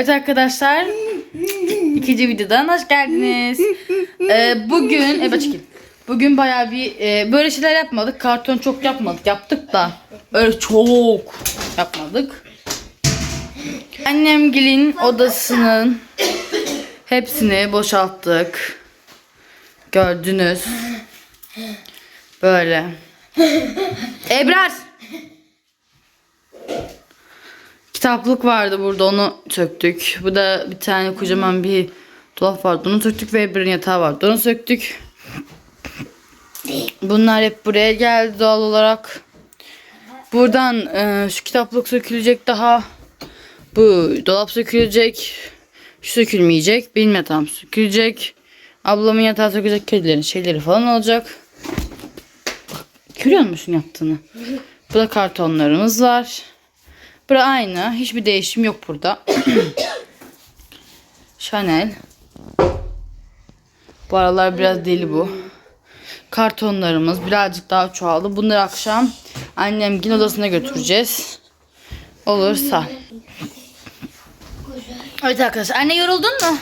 Evet arkadaşlar. ikinci videodan hoş geldiniz. Ee, bugün, evet çekin. Bugün bayağı bir e, böyle şeyler yapmadık. Karton çok yapmadık. Yaptık da öyle çok yapmadık. Annemgilin odasının hepsini boşalttık. Gördünüz. Böyle. Ebrar. Kitaplık vardı burada onu söktük. Bu da bir tane kocaman bir dolap vardı onu söktük ve bir yatağı vardı onu söktük. Bunlar hep buraya geldi doğal olarak. Buradan e, şu kitaplık sökülecek daha. Bu dolap sökülecek. Şu sökülmeyecek. Benim yatağım sökülecek. Ablamın yatağı sökülecek. Kedilerin şeyleri falan olacak. Görüyor musun yaptığını? Bu da kartonlarımız var. Bura aynı. Hiçbir değişim yok burada. Chanel. Bu aralar biraz deli bu. Kartonlarımız birazcık daha çoğaldı. Bunları akşam annemgin odasına götüreceğiz. Olursa. Evet arkadaşlar. Anne yoruldun mu?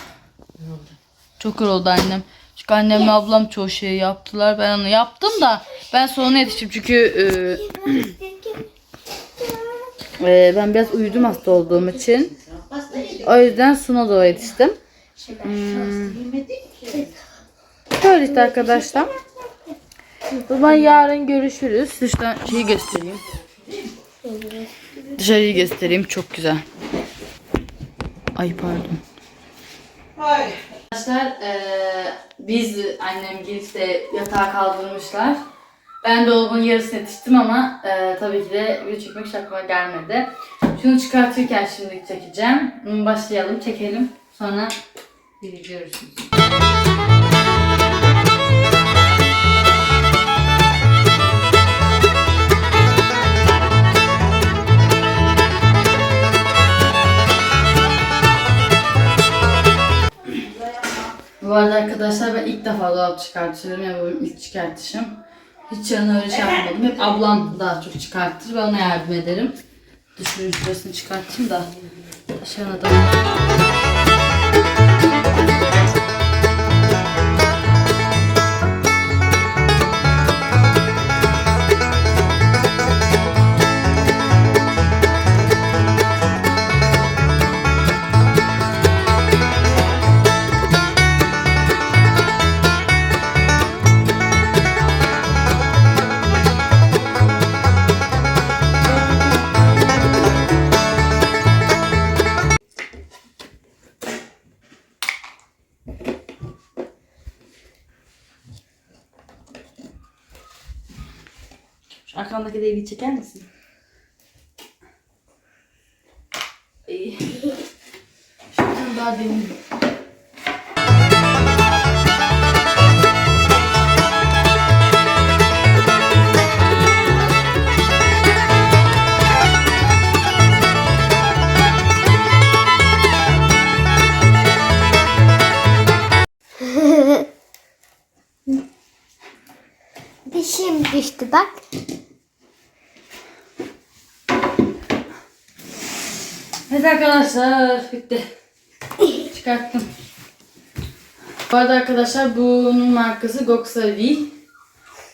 Çok yoruldu annem. Çünkü annemle ablam çoğu şeyi yaptılar. Ben onu yaptım da ben sonuna yetiştim. Çünkü e, e, ben biraz uyudum hasta olduğum için. O yüzden sona doğru yetiştim. Hmm. Böyle işte arkadaşlar. O zaman yarın görüşürüz. Dıştan şeyi göstereyim. Dışarıyı göstereyim. Çok güzel. Ay pardon. Arkadaşlar eee, biz annem gelip de yatağa kaldırmışlar. Ben dolabın yarısına yetiştim ama eee, tabii ki de video çekmek hiç gelmedi. Şunu çıkartırken şimdi çekeceğim. Başlayalım çekelim. Sonra video görürsünüz. Bu arada arkadaşlar ben ilk defa dolap çıkartıyorum. Yani bu ilk çıkartışım. Hiç yanına öyle şey yapmadım. Hep ablam daha çok çıkartır. Ben ona yardım ederim. Şurasını çıkartayım da. Aşağıda da. Şu arkandaki devreyi çeker misin? Şuradan daha demin. Arkadaşlar bitti. Çıkarttım. Bu arada arkadaşlar bunun markası Goxavi.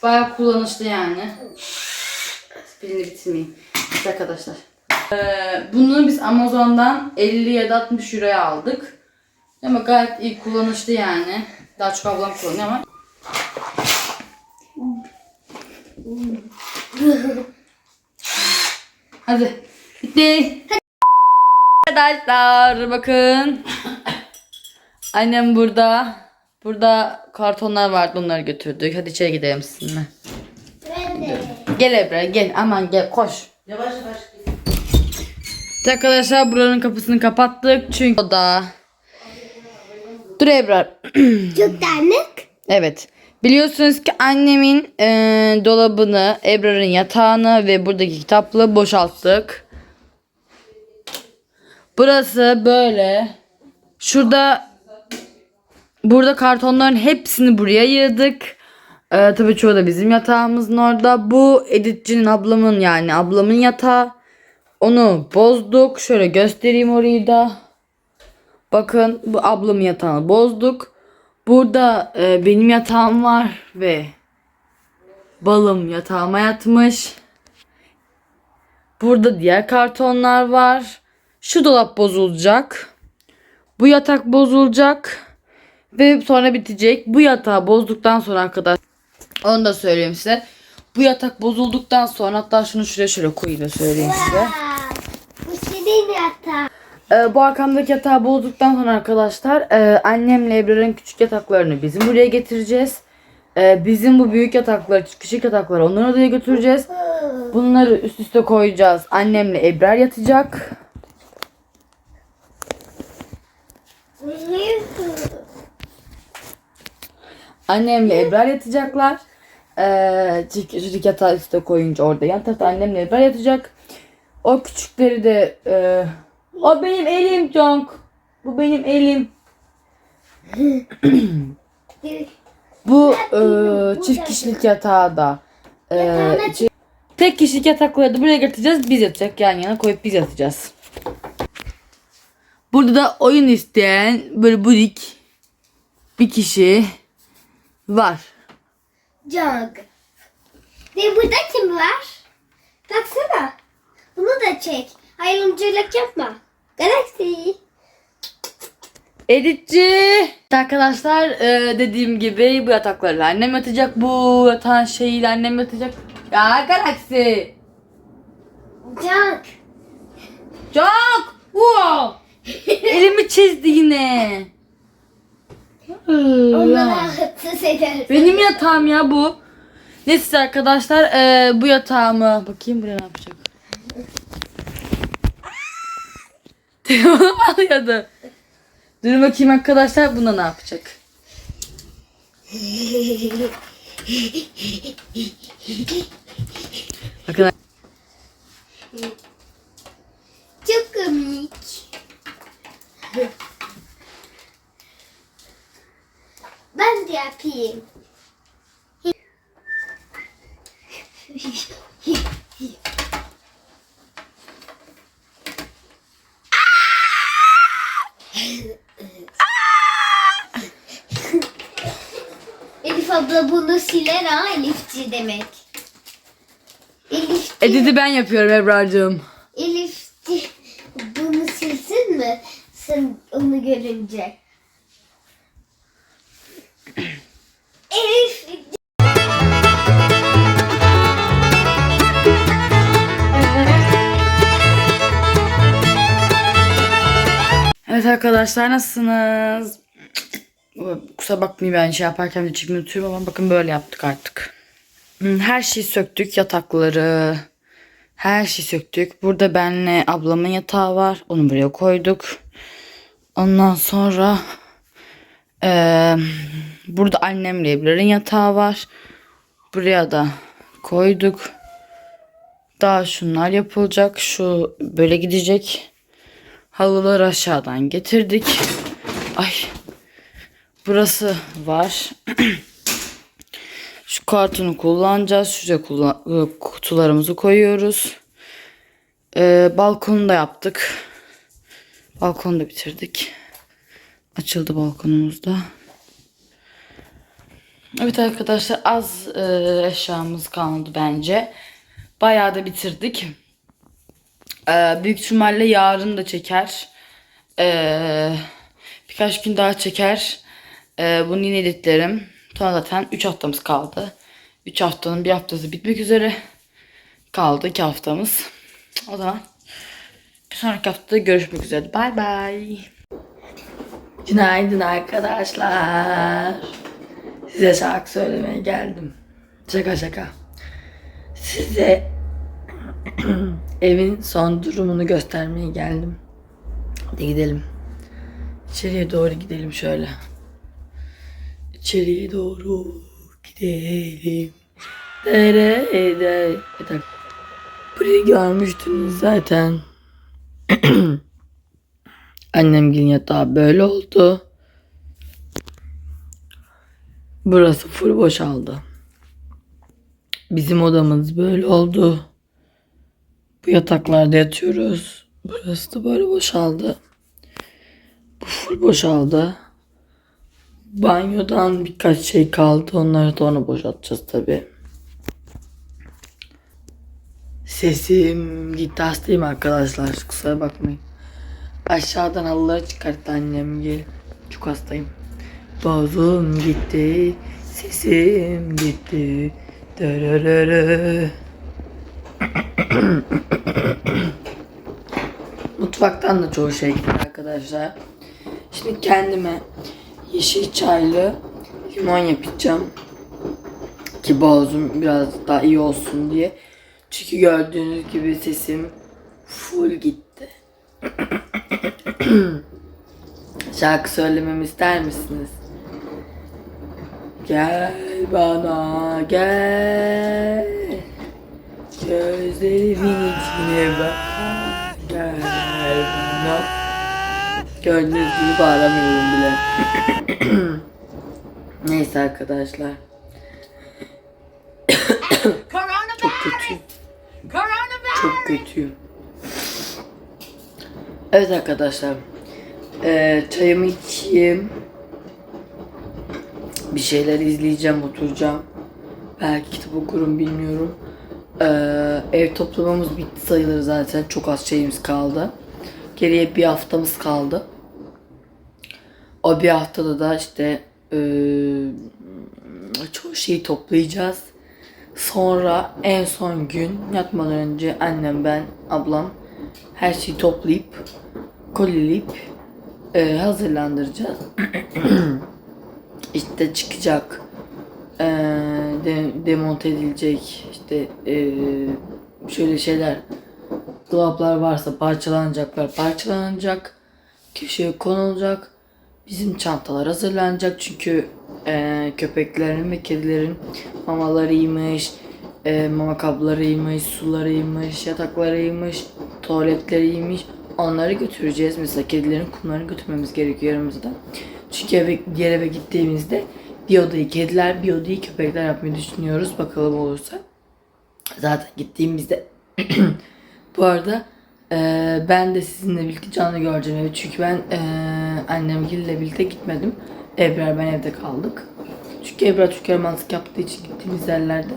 Bayağı kullanışlı yani. Birini bitirmeyeyim. Evet arkadaşlar. Ee, bunu biz Amazon'dan 50 ya da 60 euroya aldık. Ama gayet iyi kullanışlı yani. Daha çok ablam kullanıyor ama. Hadi. Bitti. Arkadaşlar bakın. Annem burada. Burada kartonlar vardı onları götürdük. Hadi içeri gidelim sizinle. Ben de. Gel Ebra gel aman gel koş. Yavaş yavaş. Evet Arkadaşlar buranın kapısını kapattık çünkü o da. Dur Ebrar. Çok dağınık. Evet. Biliyorsunuz ki annemin e, dolabını, Ebrar'ın yatağını ve buradaki kitaplığı boşalttık. Burası böyle. Şurada burada kartonların hepsini buraya yığdık. E, tabii çoğu da bizim yatağımızın orada. Bu editçinin ablamın yani ablamın yatağı. Onu bozduk. Şöyle göstereyim orayı da. Bakın bu ablamın yatağını bozduk. Burada e, benim yatağım var ve balım yatağıma yatmış. Burada diğer kartonlar var. Şu dolap bozulacak. Bu yatak bozulacak. Ve sonra bitecek. Bu yatağı bozduktan sonra arkadaşlar onu da söyleyeyim size. Bu yatak bozulduktan sonra hatta şunu şuraya şöyle koyayım da söyleyeyim size. Bu senin yatağı. Ee, bu arkamdaki yatağı bozduktan sonra arkadaşlar e, annemle Ebrar'ın küçük yataklarını bizim buraya getireceğiz. E, bizim bu büyük yatakları, küçük yatakları onları odaya götüreceğiz. Bunları üst üste koyacağız. Annemle Ebrar yatacak. Annemle Ebrar yatacaklar. Ee, kişilik yatağı üstte koyunca orada yan tarafta annemle Ebrar yatacak. O küçükleri de e, o benim elim Conk. Bu benim elim. Bu e, çift kişilik yatağı da e, tek kişilik yatakları da buraya getireceğiz. Biz yatacak yan yana koyup biz yatacağız. Burada da oyun isteyen böyle budik bir kişi var. Jog. Ve burada kim var? Baksana. Bunu da çek. Ayrımcılık yapma. Galaxy. Editçi. Arkadaşlar e, dediğim gibi bu yataklarla annem yatacak. Bu yatağın şeyiyle annem yatacak. Ya Galaxy. Jog. Çok. Wow. Elimi çizdi yine. Onları rahatsız. Benim yatağım ya bu. Neyse arkadaşlar e, bu yatağımı bakayım buraya ne yapacak. Telefonum alıyordu. Dur bakayım arkadaşlar buna ne yapacak. Bakın Çok komik. Ben de yapayım. Elif abla bunu siler ha Elifçi demek. Elifçi. editi ben yapıyorum Ebrar'cığım. Arkadaşlar nasılsınız? Kusura bakmayın ben şey yaparken de çekmeyi unutuyorum ama bakın böyle yaptık artık. Her şeyi söktük yatakları. Her şeyi söktük. Burada benle ablamın yatağı var. Onu buraya koyduk. Ondan sonra eee, burada annemle Ebrar'ın yatağı var. Buraya da koyduk. Daha şunlar yapılacak. Şu böyle gidecek. Halılar aşağıdan getirdik. Ay. Burası var. Şu kartonu kullanacağız. Şuraya kullan e, kutularımızı koyuyoruz. Ee, balkonu da yaptık. Balkonu da bitirdik. Açıldı balkonumuz da. Evet arkadaşlar az e, eşyamız kaldı bence. Bayağı da bitirdik. Ee, büyük ihtimalle yarın da çeker. Ee, birkaç gün daha çeker. Ee, bunu yine editlerim. Sonra zaten 3 haftamız kaldı. 3 haftanın bir haftası bitmek üzere. Kaldı 2 haftamız. O zaman bir sonraki haftada görüşmek üzere. Bay bay. Günaydın arkadaşlar. Size şarkı söylemeye geldim. Şaka şaka. Size evin son durumunu göstermeye geldim. Hadi gidelim. İçeriye doğru gidelim şöyle. İçeriye doğru gidelim. Nerede? Bir dakika. Burayı görmüştünüz zaten. Annem gün yatağı böyle oldu. Burası full boşaldı. Bizim odamız böyle oldu. Bu yataklarda yatıyoruz. Burası da böyle boşaldı. Bu full boşaldı. Banyodan birkaç şey kaldı. Onları da ona boşaltacağız tabi. Sesim gitti hastayım arkadaşlar. Kusura bakmayın. Aşağıdan halıları çıkarttı annem gel. Çok hastayım. Boğazım gitti. Sesim gitti. Dırırırı. Mutfaktan da çoğu şey gitti arkadaşlar. Şimdi kendime yeşil çaylı limon yapacağım. Ki boğazım biraz daha iyi olsun diye. Çünkü gördüğünüz gibi sesim full gitti. Şarkı söylememi ister misiniz? Gel bana gel Gözlerimin içine bak. Gel bana Gördüğünüz gibi bağıramıyorum bile. Neyse arkadaşlar. Çok kötü. Çok kötü. Evet arkadaşlar. Ee, Çayımı içeyim. Bir şeyler izleyeceğim, oturacağım. Belki kitap okurum bilmiyorum. Ee, ev toplamamız bitti sayılır zaten. Çok az şeyimiz kaldı. Geriye bir haftamız kaldı. O bir haftada da işte ee, çoğu şeyi toplayacağız. Sonra en son gün yatmadan önce annem, ben, ablam her şeyi toplayıp kolileyip ee, hazırlandıracağız. işte çıkacak eee, de, demonte edilecek işte eee, şöyle şeyler dolaplar varsa parçalanacaklar parçalanacak. Köşeye konulacak. Bizim çantalar hazırlanacak çünkü eee, köpeklerin ve kedilerin mamalarıymış eee mama kablarıymış sularıymış yataklarıymış tuvaletleriymiş onları götüreceğiz. Mesela kedilerin kumlarını götürmemiz gerekiyor yanımızda. Çünkü eve, diğer eve gittiğimizde bir odayı kediler, bir odayı köpekler yapmayı düşünüyoruz. Bakalım olursa. Zaten gittiğimizde bu arada e, ben de sizinle birlikte canlı göreceğim evi. Çünkü ben e, annemgille birlikte gitmedim. Ebrar ben evde kaldık. Çünkü Ebrar Türk Ermanlık yaptığı için gittiğimiz yerlerde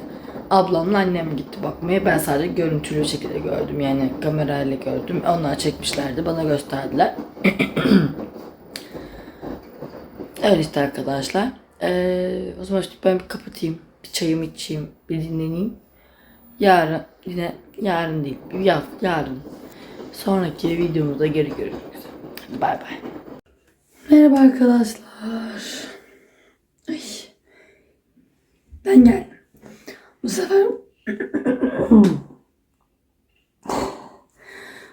ablamla annem gitti bakmaya. Ben sadece görüntülü şekilde gördüm. Yani kamerayla gördüm. Onlar çekmişlerdi. Bana gösterdiler. Öyle işte arkadaşlar. Ee, o zaman işte ben bir kapatayım. Bir çayımı içeyim. Bir dinleneyim. Yarın yine yarın değil. Ya, yarın. Sonraki videomuzda geri görüşmek üzere. Hadi bay bay. Merhaba arkadaşlar. Ay. Ben geldim. Bu sefer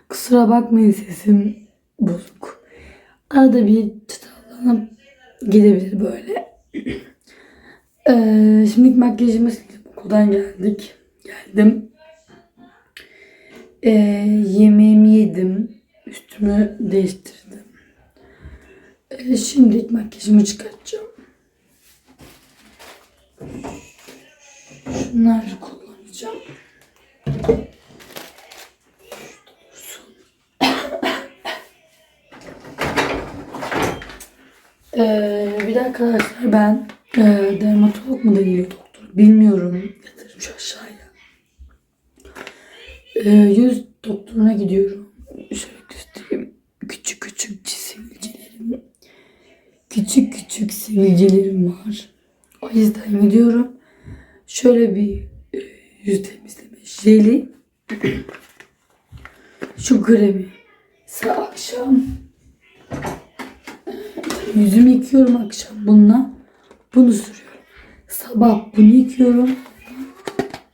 Kusura bakmayın sesim bozuk. Arada bir çıtırlanıp gidebilir böyle. Ee, şimdi makyajımı. Okuldan geldik. Geldim. Ee, yemeğimi yedim. Üstümü değiştirdim. Ee, şimdi makyajımı çıkartacağım. Şunları kullanacağım. Ee, bir de arkadaşlar ben e, dermatolog mu deniliyor doktor bilmiyorum. Yatırım şu aşağıya. Ee, yüz doktoruna gidiyorum. Şöyle göstereyim. Küçük küçük sivilcelerim. Küçük küçük sivilcelerim var. O yüzden gidiyorum. Şöyle bir e, yüz temizleme jeli. Şu kremi. Sa akşam Yüzümü yıkıyorum akşam bununla. Bunu sürüyorum. Sabah bunu yıkıyorum.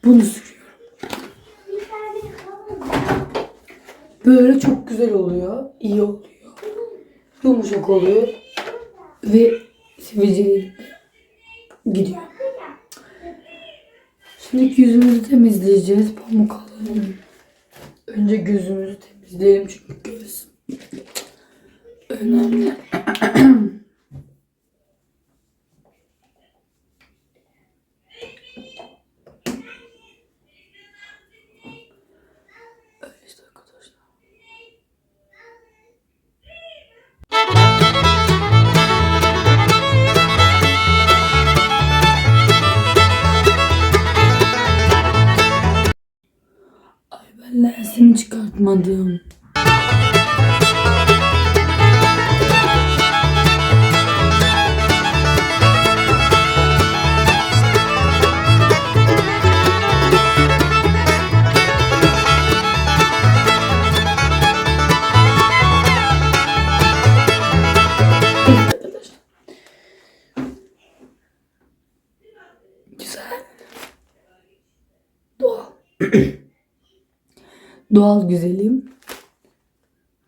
Bunu sürüyorum. Böyle çok güzel oluyor. iyi oluyor. Yumuşak oluyor. Ve sivilcelerim de gidiyor. Şimdi yüzümüzü temizleyeceğiz. Pamuk alalım. Önce gözümüzü temizleyelim çünkü göz önemli. Lensimi çıkartmadım. Doğal. Güzelim.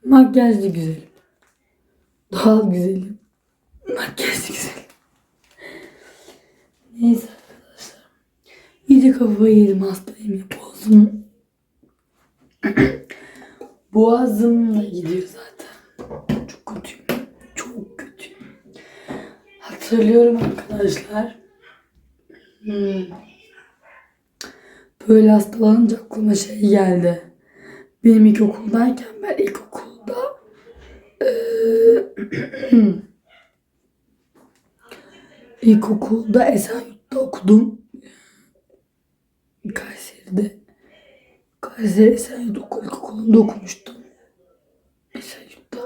Makyajlı güzelim. Doğal güzelim. Makyajlı güzelim. Neyse arkadaşlar. İyice kafayı yedim hastayım. Boğazım. Boğazımla gidiyor zaten. Çok kötüyüm. Çok kötüyüm. Hatırlıyorum arkadaşlar. Hmm. Böyle hastalanınca aklıma şey geldi. Benim ilkokuldayken ben ilkokulda eee, ilkokulda Esenyurt'ta okudum. Kayseri'de. Kayseri Esenyurt Okul İlkokulu'nda okumuştum. Esenyurt'ta.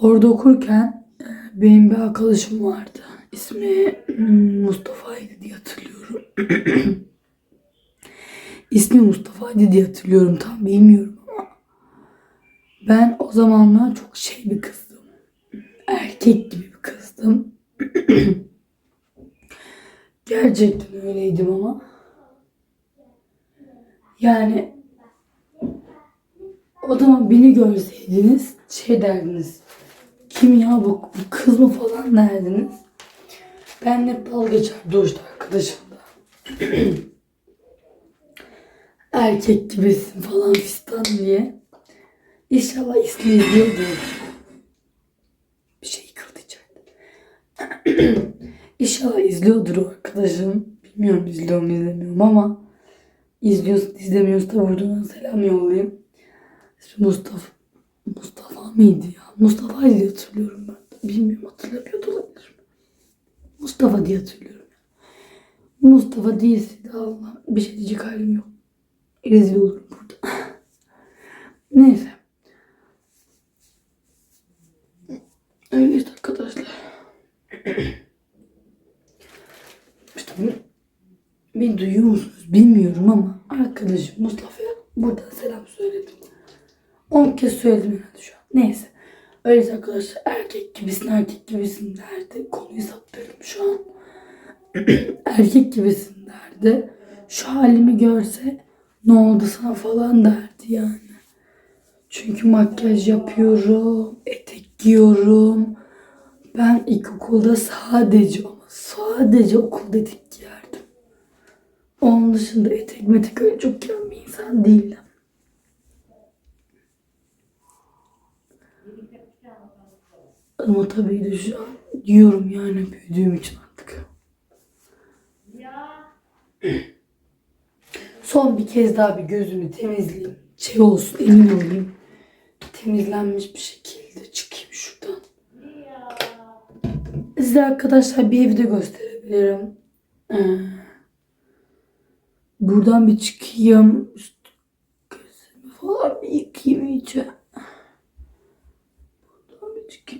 Orada okurken e, benim bir arkadaşım vardı. İsmi hmm, Mustafa'ydı diye hatırlıyorum. İsmi Mustafa'ydı diye hatırlıyorum. Tam bilmiyorum ama. Ben o zamanlar çok şey bir kızdım. Erkek gibi bir kızdım. Gerçekten öyleydim ama. Yani o zaman beni görseydiniz şey derdiniz. Kim ya bu, bu kız mı falan derdiniz. Ben hep dalga geçerdi o işte arkadaşımla. Erkek gibisin falan fistan diye. İnşallah ismi izliyordur. Bir şey yıkıldı içeride. İnşallah izliyordur o arkadaşım. Bilmiyorum izliyor mu izlemiyorum ama izliyorsa izlemiyorsa da buradan selam yollayayım. İsmi Mustafa. Mustafa mıydı ya? Mustafa diye hatırlıyorum ben. Bilmiyorum hatırlamıyor da olabilirim. Mustafa diye hatırlıyorum. Mustafa değilse de Allah bir şey diyecek halim yok. Rezil olurum burada. Neyse. Öyle işte arkadaşlar. İşte bu- beni duyuyor musunuz bilmiyorum ama arkadaşım Mustafa'ya buradan selam söyledim. 10 kez söyledim herhalde şu an. Neyse. Öyleyse arkadaşlar erkek gibisin erkek gibisin derdi. Konuyu saptırdım şu an. erkek gibisin derdi. Şu halimi görse ne oldu sana falan derdi yani. Çünkü makyaj yapıyorum, etek giyiyorum. Ben ilkokulda sadece ama sadece okulda etek giyerdim. Onun dışında etek metek öyle çok giyen bir insan değilim. Ama tabii de şu an diyorum yani büyüdüğüm için artık. Son bir kez daha bir gözümü temizleyeyim. Şey olsun emin olayım. Temizlenmiş bir şekilde çıkayım şuradan. Size arkadaşlar bir evi de gösterebilirim. Ee, buradan bir çıkayım. Gözümü falan bir yıkayayım iyice.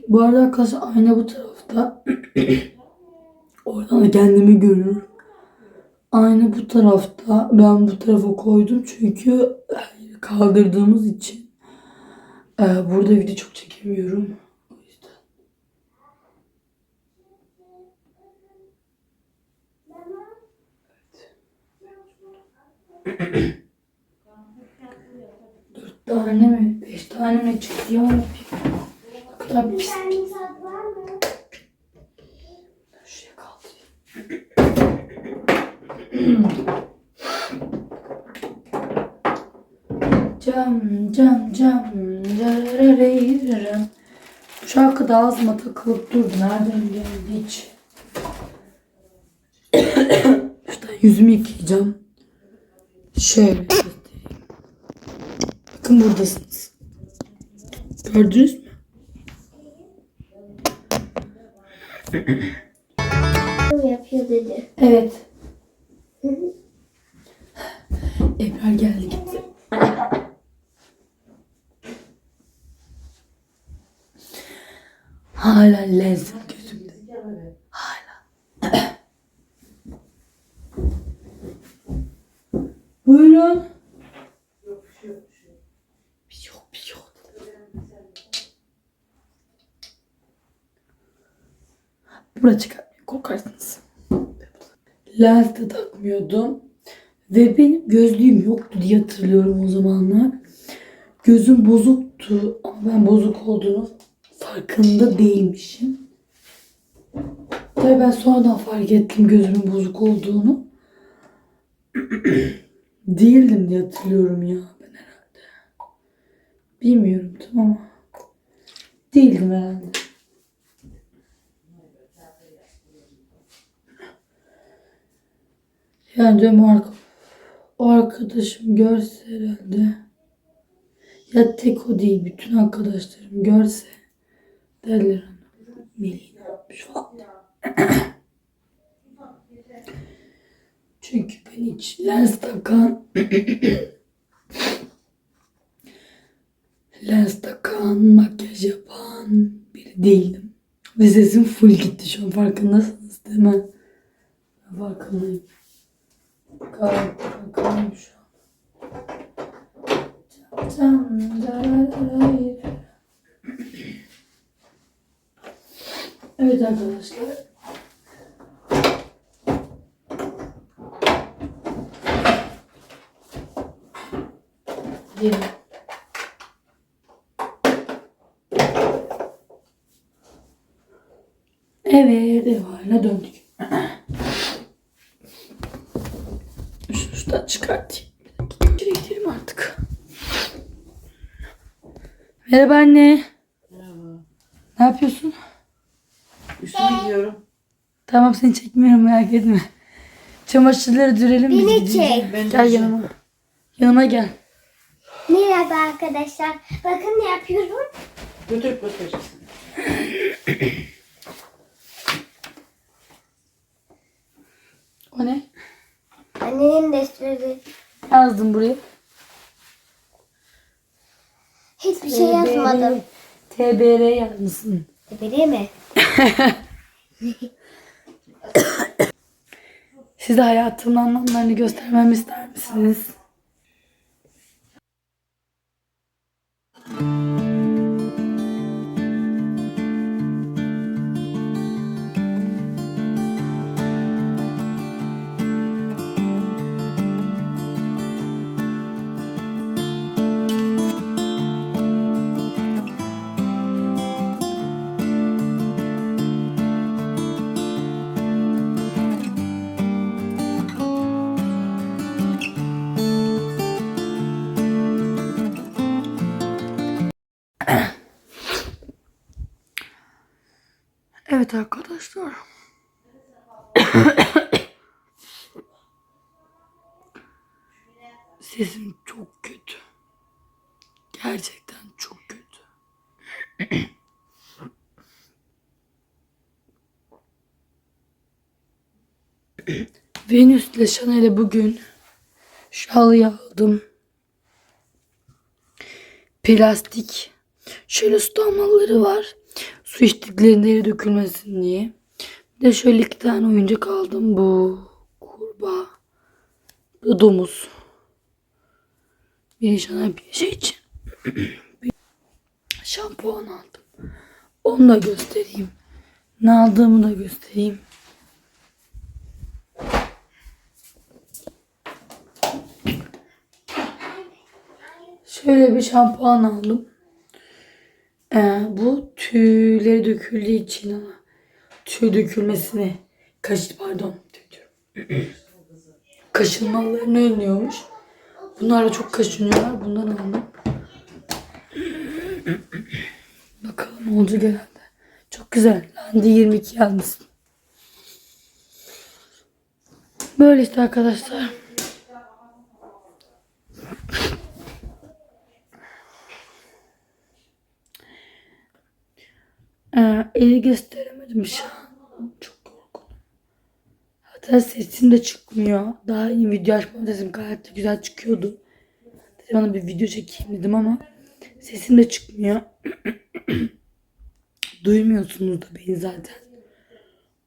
Bu arada arkadaşlar ayna bu tarafta. Oradan da kendimi görüyorum. Ayna bu tarafta. Ben bu tarafa koydum çünkü kaldırdığımız için e, burada video çok çekemiyorum. O yüzden. Dört tane mi? Beş tane mi çıktı ya? Ne kadar pis. Şuraya kaldırayım. Cam cam cam carararayırırım. Bu şarkı da ağzıma takılıp durdu. Nereden geldi hiç? işte yüzümü yıkayacağım. Şöyle göstereyim. Bakın buradasınız. Gördünüz mü? yapıyor dedi. Evet. Ebrar geldi gitti. Hala lezzet gözümde. Hala. Buyurun. Bir şey yok, bir şey yok. Buraya çıkartmayın, korkarsınız. Lens de takmıyordum. Ve benim gözlüğüm yoktu diye hatırlıyorum o zamanlar. Gözüm bozuktu ama ben bozuk olduğunu farkında değilmişim. Tabii ben sonradan fark ettim gözümün bozuk olduğunu. Değildim diye hatırlıyorum ya ben herhalde. Bilmiyorum tamam ama değildim herhalde. Yani diyorum arka- o arkadaşım görse herhalde ya tek o değil bütün arkadaşlarım görse derler ona Melih ne yapmış. Çünkü ben hiç lens takan lens takan, makyaj yapan biri değildim. Ve sesim full gitti şu an farkındasınız değil mi? Farkındayım. Can, dararay. Evet arkadaşlar. Gidelim. Evet, ev haline döndük. Şunu şuradan çıkartayım. Gidelim artık. Merhaba anne. Merhaba. Ne yapıyorsun? Üstüne giyiyorum. Tamam seni çekmiyorum merak etme. Çamaşırları dürelim biz Beni çek. Ben Gel de- yanıma. Yanıma gel. Merhaba arkadaşlar. Bakın ne yapıyorum. Götürüp götüreceksin. O ne? Annenin defteri. Yazdım buraya. Hiçbir şey yazmadım. TBR yazmışsın. Öyle mi? Size hayatımın anlamlarını göstermemi ister misiniz? Evet arkadaşlar. Sesim çok kötü. Gerçekten çok kötü. Venüs ile Chanel'e bugün şalıyı aldım. Plastik şöyle su damlaları var. Su içtiklerinde yere dökülmesin diye. Bir de şöyle iki tane oyuncak aldım. Bu kurbağa. Bu domuz. Bir Chanel bir şey için. Şampuan aldım. Onu da göstereyim. Ne aldığımı da göstereyim. Şöyle bir şampuan aldım. Ee, bu tüyleri döküldüğü için ama tüy dökülmesini kaş pardon kaşınmalarını önlüyormuş. Bunlar da çok kaşınıyorlar. Bundan aldım. Bakalım olacak herhalde. Çok güzel. Landi 22 almışsın. Böyle işte arkadaşlar. Ee, eli gösteremedim şu an. Çok. Hadi Zaten sesim de çıkmıyor. Daha iyi video açmam sesim gayet de güzel çıkıyordu. Dedim bana bir video çekeyim dedim ama sesim de çıkmıyor. Duymuyorsunuz da beni zaten.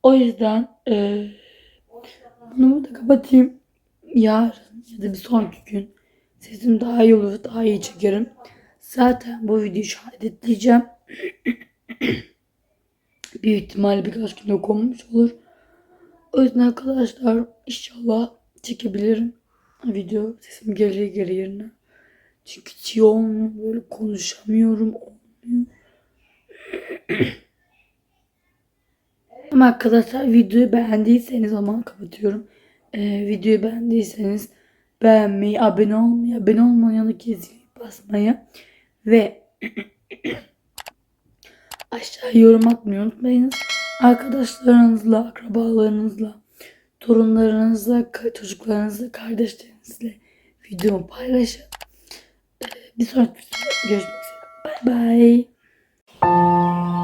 O yüzden eee, bunu burada kapatayım. Yarın ya da bir sonraki gün sesim daha iyi olur, daha iyi çekerim. Zaten bu videoyu şu an editleyeceğim. Büyük ihtimalle birkaç gün yok olmuş olur. O yüzden arkadaşlar inşallah çekebilirim. Video sesim geriye geri yerine. Çünkü iyi olmuyor. Böyle konuşamıyorum. Olmuyor. Ama arkadaşlar videoyu beğendiyseniz zaman kapatıyorum. Ee, videoyu beğendiyseniz beğenmeyi, abone olmayı, abone yanındaki zili basmayı ve aşağı yorum atmayı unutmayınız. Arkadaşlarınızla, akrabalarınızla, torunlarınızla, çocuklarınızla, kardeşlerinizle videomu paylaşın. Ee, Bir sonraki videoda görüşmek üzere. Bay bay.